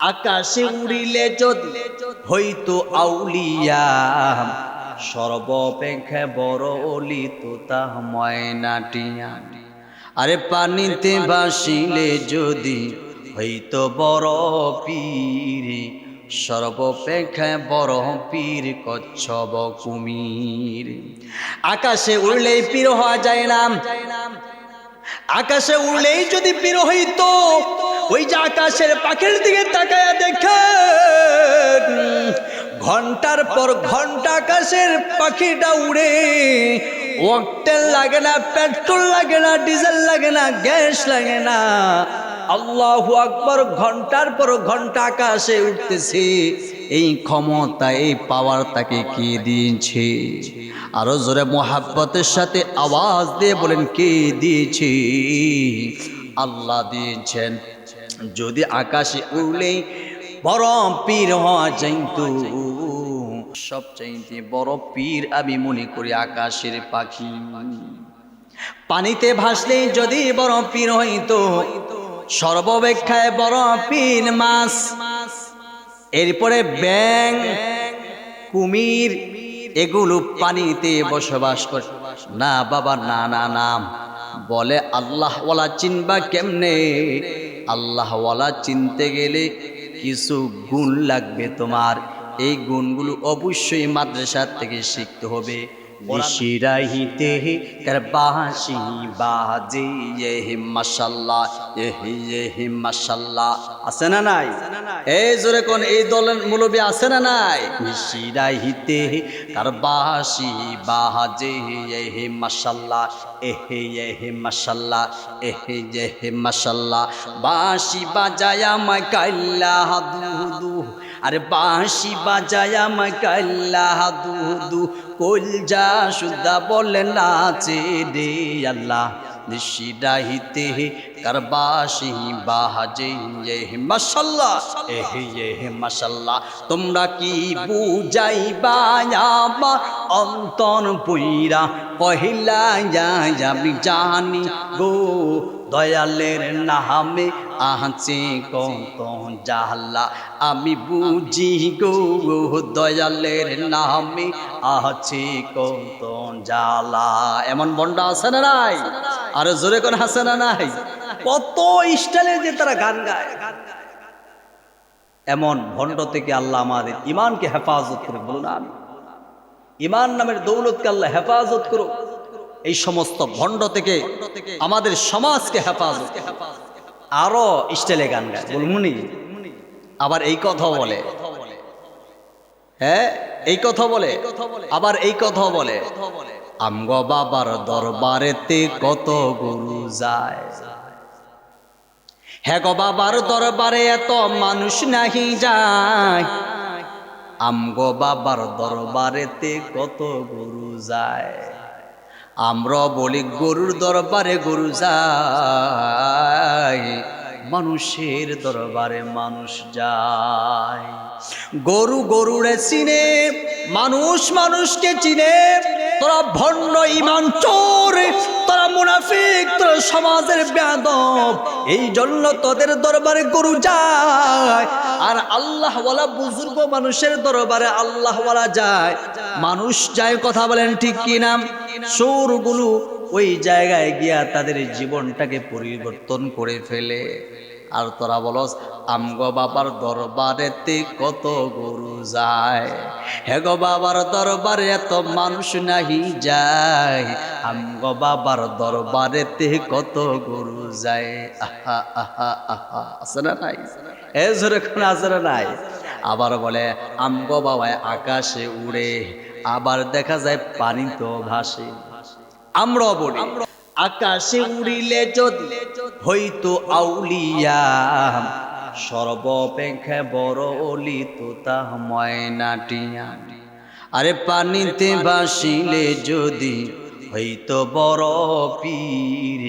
আকাশে উড়িলে যদি হইতো আউলিয়া। সর্বপেক্ষা বড় অলি তো তাহ ময়নাটিয়া। আরে পানিতে বাসিলে যদি হইতো বড় পীর। সর্বপেক্ষা বড় পীর কচ্ছব কুমির। আকাশে উড়লেই পীর হওয়া যায় না। আকাশে উড়লেই যদি পীর হইতো ওই যে আকাশের পাখির দিকে তাকায়া দেখে ঘণ্টার পর ঘণ্টা আকাশের পাখিটা উড়ে। ওয়াক্টেল লাগে না, পেট্রোল লাগে না, ডিজেল লাগে না, গ্যাস লাগে না। আল্লাহু আকবর, ঘণ্টার পর ঘণ্টা আকাশে উঠতেছে। এই ক্ষমতা, এই পাওয়ার তাকে কে দিয়েছে? আরও জোরে মোহাব্বতের সাথে আওয়াজ দিয়ে বলেন, কে দিয়েছে? আল্লাহ দিয়েছেন যদি আকাশে উড়লেই বড় পীর হওয়া যাইত সবচাইতে বড় পীর আমি মনে করি আকাশের পাখি। পানিতে ভাসলেই যদি বড় পীর হইতো সর্ববেক্ষায় বড় পীর মাছ। এরপরে ব্যাং, কুমির, এগুলো পানিতে বসবাস করে। না বাবা, না না নাম বলে আল্লাহওয়ালা চিনবা কেমনে? আল্লাহওয়ালা চিনতে গেলে কিছু গুণ লাগবে তোমার। এই গুণগুলো অবশ্যই মাদ্রাসার থেকে শিখতে হবে। নিশিরাহিতে কার বাঁশি বাজে এহ মাশাল্লাহ এহ এহ মাশাল্লাহ। আছে না নাই? এই জোরে কোন, এই দলের মুলবি আছে না নাই? নিশিরাহিতে কার বাঁশি বাজে এহ মাশাল্লাহ এহ এহ মাশাল্লাহ এহ এহ মাশাল্লাহ। বাঁশি বাজায়া মাই কাল্লা দু আরে বাঁশি বাজায় মাই কাল্লা দু দু কলজা সুদা বলে নাচে রে আল্লাহ। নিশিরাহিতে তোমরা কি বুঝাইবা আমার অন্তন পুইরা? পহিলা আমি জানি গো, দয়ালের নামে আছে কত জাহলা আমি বুঝি গো দয়ালের নামে আছে কত জালা এমন বন্ডা আছে না নাই? আরে জোরে কোন হাসে না নাই? কত স্টাইলে যে তারা গান গায়। এমন ভণ্ড থেকে আল্লাহ আমাদের ইমানকে হেফাজত করে বলুন আমি ইমান নামের দৌলতকে আল্লাহ হেফাজত করো এই সমস্ত ভণ্ড থেকে আমাদের সমাজকে হেফাজত আরও স্টাইলে গান গায়। বলমুনি আবার এই কথা বলে। হ্যাঁ এই কথা বলে। আবার এই কথা বলে। আমগ বাবার দরবারেতে কত গরু যায়। হ্যাঁ গো বাবার দরবারে এত মানুষ নাহি যায়। আমগো বাবার দরবারেতে কত গরু যায়। আমরা বলি গরুর দরবারে গরু যায়। মানুষের দরবারে মানুষ যায়। গরু গরুরে চিনে, মানুষ মানুষকে চিনে। তোরা ভণ্ড ইমান চোর, তোরা মুনাফিক, তোরা সমাজের বেদব এই জন্য তোদের দরবারে গরু যায়, আর আল্লাহওয়ালা বুজুর্গ মানুষের দরবারে আল্লাহওয়ালা যায়। মানুষ যায় কথা বলেন ঠিক কি নাম চোরগুলো ওই জায়গায় গিয়া তাদের জীবনটাকে পরিবর্তন করে ফেলে। আর তোরা বলস, আমগো বাবার দরবারেতে কত গরু যায়। হে গো বাবার দরবারে এত মানুষ নাহি যায়। আমগো বাবার দরবারেতে কত গরু যায়। আহা আহা আহা, আছে না নাই? এ না নাই? আবার বলে, আমগো বাবায় আকাশে উড়ে, আবার দেখা যায় পানি তো ভাসে। আমরা বলি, আকাশে উড়িলে যদি হইতো আউলিয়া, সর্বপেক্ষা বড় অলি তো তাহ ময়নাটিয়া। আরে পানিতে বাসিলে যদি হইতো বড় পীর,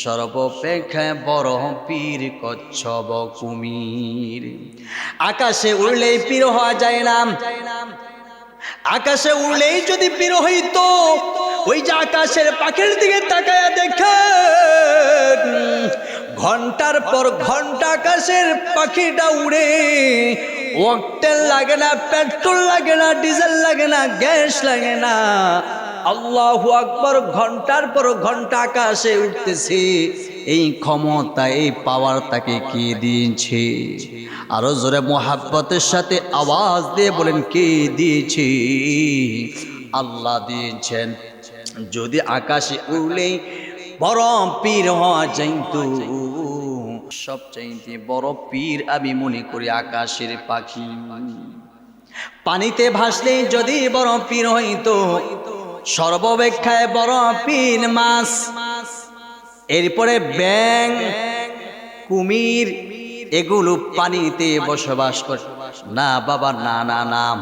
সর্বপেক্ষা বড় পীর কচ্ছব কুমির। আকাশে উড়লেই পীর হওয়া যায় না। আকাশে উড়লেই যদি পীর হইতো ওই যে আকাশের পাখির দিকে তাকায়া দেখে ঘণ্টার পর ঘণ্টা আকাশের পাখিটা উড়ে। ওয়াক্টেল লাগে না, পেট্রোল লাগে না, ডিজেল লাগে না, গ্যাস লাগে না। আল্লাহু আকবর, ঘণ্টার পর ঘণ্টা আকাশে উঠতেছে। এই ক্ষমতা, এই পাওয়ার তাকে কে দিয়েছে? আরও জোরে মোহাব্বতের সাথে আওয়াজ দিয়ে বলেন, কে দিয়েছে? আল্লাহ দিয়েছেন। যদি আকাশে উড়লেই বড় পীর হওয়া যাইতো। সবচাইতে বড় পীর আমি মনে করি আকাশের পাখি। পানিতে ভাসলেই যদি বড় পীর হইতো সর্ববেক্ষায় বড় পীর মাছ এরপরে ব্যাং, কুমির, এগুলো পানিতে বসবাস করে। না বাবা, না না নাম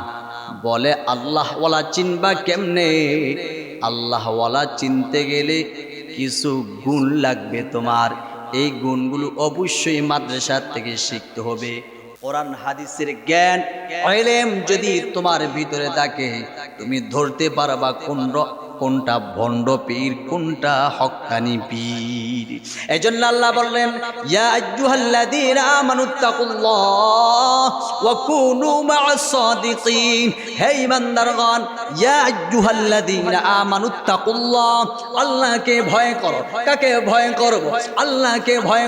বলে, আল্লাহওয়ালা চিনবা কেমনে? আল্লাহওয়ালা চিনতে গেলে কিছু গুণ লাগবে তোমার। এই গুণগুলো অবশ্যই মাদ্রাসার থেকে শিখতে হবে। কোরআন, হাদিসের জ্ঞান যদি তোমার ভিতরে থাকে, তুমি ধরতে পারবা কোন কোনটা ভণ্ড পীর, কোনটা হক্কানি পীর। এই জন্য আল্লাহ বললেন ভয় ভয়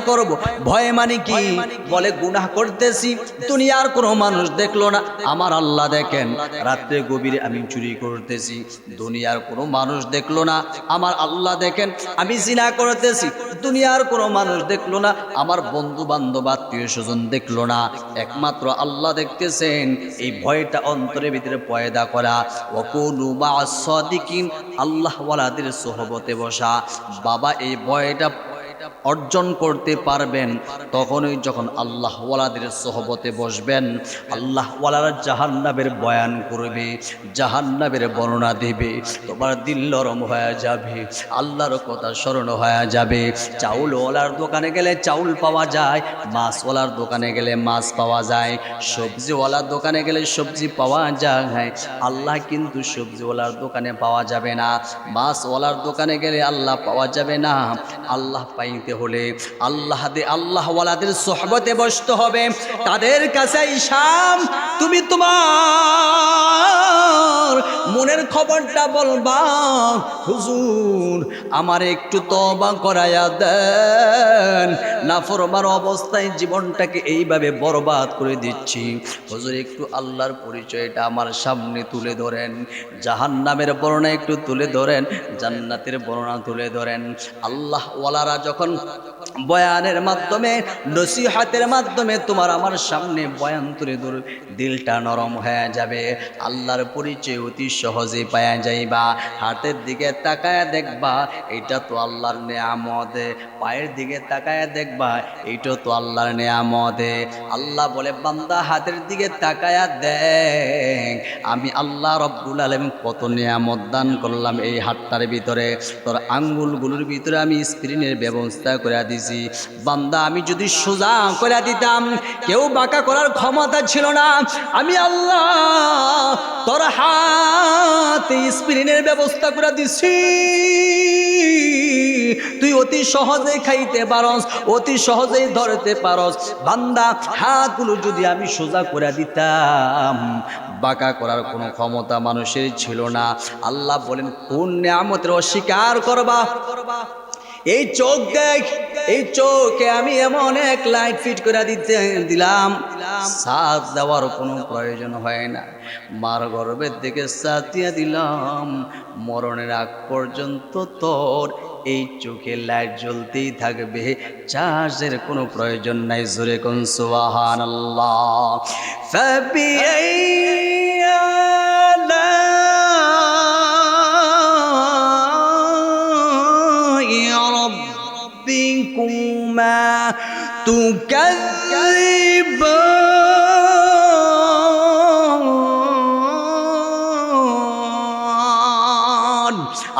ভয় মানে কি? বলে, গুনাহ করতেছি, দুনিয়ার কোনো মানুষ দেখল না। আমার আল্লাহ দেখেন, রাত্রে গভীরে আমি চুরি করতেছি, দুনিয়ার কোনো মানুষ দেখল না, আমার আল্লাহ দেখেন, আমি জিনা করতেছি, দুনিয়ার কোনো মানুষ দেখল না, আমার বন্ধু বান্ধব আত্মীয় স্বজন দেখল না। একমাত্র আল্লাহ দেখতেছেন, এই ভয়টা অন্তরের ভিতরে পয়দা করা। ওকুনু বা সদিকিন আল্লাহ ওয়ালাদের সোহবতে বসা। বাবা, এই ভয়টা অর্জন করতে পারবেন, তখনই যখন আল্লাহ ওয়ালাদের সোহবতে বসবেন আল্লাহ ওয়ালারা জাহান্নাবের বয়ান করবে জাহান্নাবের বর্ণনা দেবে, তোমার দিল নরম হয়ে যাবে, আল্লাহর কথা স্মরণ হয়ে যাবে। চাউলওয়ালার দোকানে গেলে চাউল পাওয়া যায়, মাছওয়ালার দোকানে গেলে মাছ পাওয়া যায়, সবজিওয়ালার দোকানে গেলে সবজি পাওয়া যায়। আল্লাহ কিন্তু সবজিওয়ালার দোকানে পাওয়া যাবে না, মাছওয়ালার দোকানে গেলে আল্লাহ পাওয়া যাবে না। আল্লাহ পাইতে হলে আল্লাহ দে আল্লাহওয়ালাদের সোহবতে বসতে হবে। তাদের কাছে ইসাম তুমি তোমার মনের খবরটা বলবা হুজুর, আমার একটু তবা করায়া দেন। না ফরমার অবস্থায় জীবনটাকে এইভাবে বরবাদ করে দিচ্ছি। হুজুর, একটু আল্লাহর পরিচয়টা আমার সামনে তুলে ধরেন। জাহান্নামের বর্ণনা একটু তুলে ধরেন, জান্নাতের বর্ণনা তুলে ধরেন। আল্লাহ ওয়ালারা যখন বয়ানের মাধ্যমে, নসিহাতের মাধ্যমে তোমার আমার সামনে বয়ান তুলে ধরে, দিলটা নরম হয়ে যাবে। আল্লাহর পরিচয় অতি সহজে পাওয়া যাইবা, হাতের দিকে তাকায় দেখবা এটা তো আল্লাহর নেয়ামতে। পায়ের দিকে তাকায় দেখবা, এইটা তো আল্লাহর নেয়ামতে। আল্লাহ বলে, বান্দা, হাতের দিকে তাকায়া দেখ। আমি আল্লাহ রব্বুল আলম কত নিয়ামত দান করলাম এই হাতটার ভিতরে। তোর আঙ্গুলগুলোর ভিতরে আমি স্ক্রিনের ব্যবস্থা করে দিছি। বান্দা, আমি যদি সোজা করে দিতাম, কেউ বাঁকা করার ক্ষমতা ছিল না। আমি আল্লাহ, তোর হাতে স্ক্রিনের ব্যবস্থা করে দিছি। তুই অতি সহজে খাইতে পারস, অতি সহজেই ধরতে পারস। বান্দা হাতগুলো যদি আমি সোজা করে দিতাম, বাঁকা করার কোনো ক্ষমতা মানুষের ছিল না। আল্লাহ বলেন, কোন নিয়ামতের অস্বীকার করবা? এই চোখ দেখ, এই চোখে আমি এমন এক লাইট ফিট করে দিতে, দিলাম। সাজ দেওয়ার কোনো প্রয়োজন হয় না। মার গর্বের দিকে সাথ দিয়ে দিলাম। মরণের আগ পর্যন্ত তোর এই চোখে লাইট জ্বলতেই থাকবে। চার্জের কোনো প্রয়োজন নাই জোরে কোন সুবাহান আল্লাহ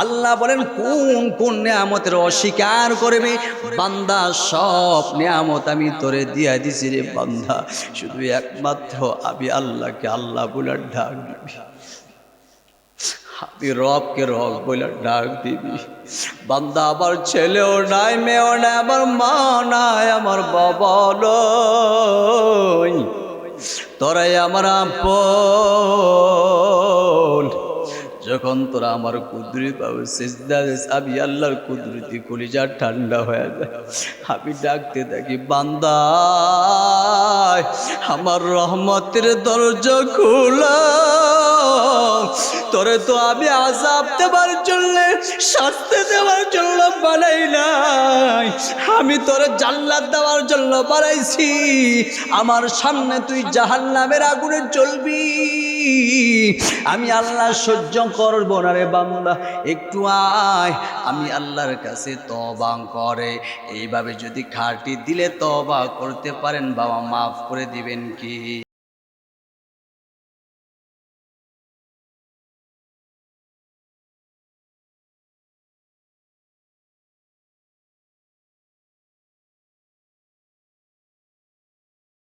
আল্লাহ বলেন, কোন কোন নিয়ামতের অস্বীকার করবে? বান্দা, সব নিয়ামত আমি তোরে দিয়া দিছি রে বান্দা। শুধু একমাত্র আমি আল্লাহকে আল্লাহ বলে ডাক আমি রবকে রব বলে ডাক দিবি। বান্দা আমার ছেলেও নাই, মেয়েও নাই, আমার মা নাই, আমার বাবা নয় তোরাই আমার আপন। যখন তোরা আমার কুদরি পাবে, সেজদা আমি আল্লাহর কুদরতি কলিজা ঠান্ডা হয়ে যায়। আমি ডাকতে থাকি, বান্দা, আমার রহমতের দরজা খোলা। তোরে তো আমি আজাব দেওয়ার জন্য, শাস্তি দেওয়ার জন্য বানাই নাই। আমি তোরে জান্নাত দেওয়ার জন্য বানাইছি। আমার সামনে তুই জাহান্নামের আগুনে চলবি আমি আল্লাহ সহ্য করব না রে বান্দা, একটু আয়। আমি আল্লাহর কাছে তবা করে। এইভাবে যদি খাটি দিলে তবা করতে পারেন বাবা, মাফ করে দিবেন কি?